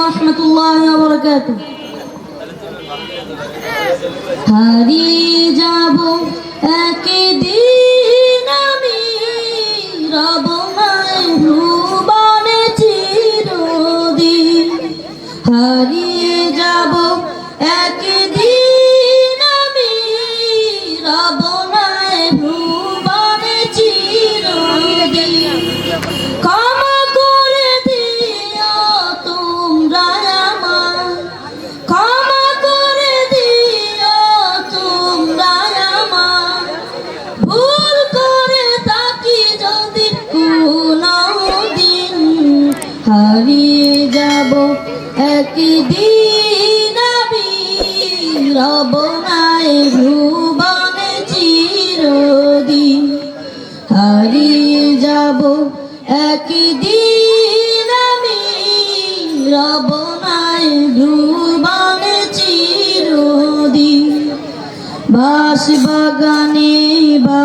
রহমতুল্লাহ বরকাত হারিয়ে যাব একদিন হারিয়ে যাব? একদিন আমি রব নাই ভুবনে চিরদিন। হারিয়ে যাব? একদিন আমি রব নাই ভুবনে চিরদিন। বাস বাগানে বা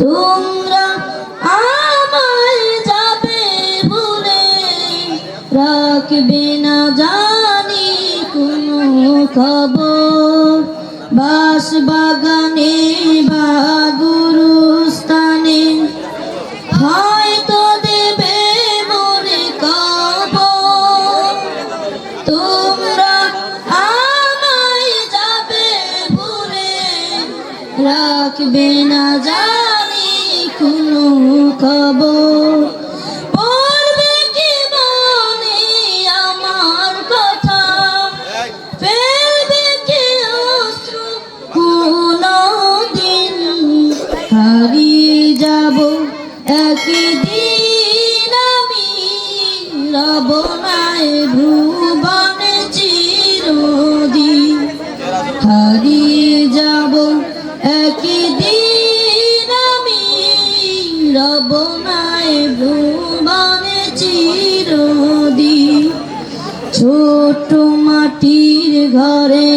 তোমরা আমায় যাবে ভুলে রাখবে না জানি কোনো খবর। বাস বাগানে রাখবে না জানি কোনো খবর। পড়বে আমার কথা? একদিন আমি রব নাই ভুবনে রব নাই ভুবনে চিরদিন ছোট মাটির ঘরে